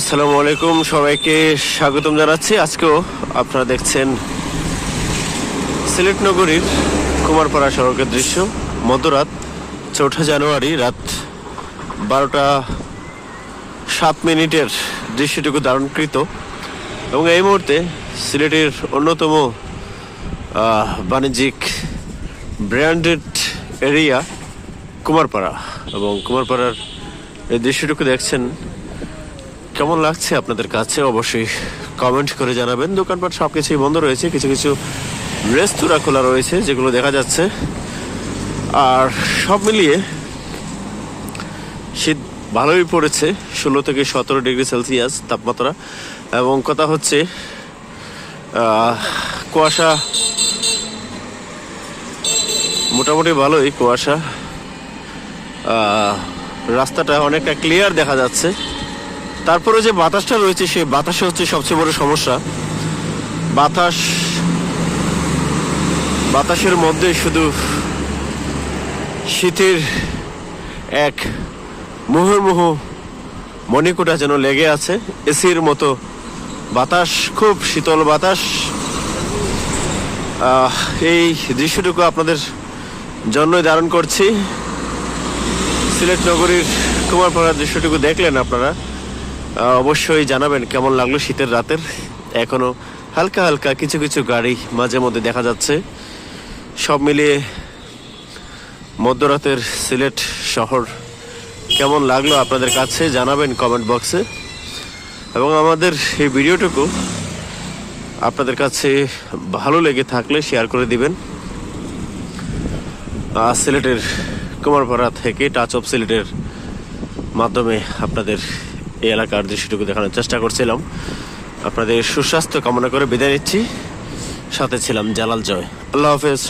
আসসালামু আলাইকুম, সবাইকে স্বাগতম জানাচ্ছি। আজকেও আপনারা দেখছেন সিলেট নগরীর কুমারপাড়া সড়কের দৃশ্য। মধ্যরাত চৌঠা জানুয়ারি রাত বারোটা সাত মিনিটের দৃশ্যটুকু ধারণকৃত। এবং এই মুহূর্তে সিলেটের অন্যতম বাণিজ্যিক ব্র্যান্ডেড এরিয়া কুমারপাড়া। এবং কুমারপাড়ার এই দৃশ্যটুকু দেখছেন কেমন লাগছে আপনাদের কাছে? অবশ্যই কমেন্ট করে জানাবেন। দোকানপাট সব কিছুই বন্ধ রয়েছে। কিছু কিছু রেস্তোরাঁ খোলা রয়েছে, যেগুলো দেখা যাচ্ছে। আর সব মিলিয়ে শীত ভালোই পড়েছে। ষোলো থেকে সতেরো ডিগ্রি সেলসিয়াস তাপমাত্রা। এবং কথা হচ্ছে কুয়াশা মোটামুটি ভালোই কুয়াশা। রাস্তাটা অনেকটা ক্লিয়ার দেখা যাচ্ছে। তারপরে যে বাতাসটা রয়েছে সেই বাতাসে হচ্ছে সবচেয়ে বড় সমস্যা। বাতাস, বাতাসের মধ্যে শুধু শীতের এক মুহুর্মুহু মণিকুটা যেন লেগে আছে। এসির মতো বাতাস, খুব শীতল বাতাস। এই দৃশ্যটুকু আপনাদের জন্যই ধারণ করছি। সিলেট নগরীর কুমারপাড়ার দৃশ্যটুকু দেখলেন আপনারা। অবশ্যই জানাবেন কেমন লাগল শীতের রাতের। এখনও হালকা হালকা কিছু কিছু গাড়ি মাঝে মধ্যে দেখা যাচ্ছে। সব মিলিয়ে মধ্যরাতের সিলেট শহর কেমন লাগল আপনাদের কাছে জানাবেন কমেন্ট বক্সে এবং আমাদের এই ভিডিওটুকু আপনাদের কাছে ভালো লেগে থাকলে শেয়ার করে দিবেন। সিলেটের কুমারপাড়া থেকে টাচ অফ সিলেটের মাধ্যমে আপনাদের এই এলাকার দৃশ্যটুকু দেখানোর চেষ্টা করছিলাম। আপনাদের সুস্বাস্থ্য কামনা করে বিদায় নিচ্ছি। সাথে ছিলাম জালাল জয়। আল্লাহ হাফেজ।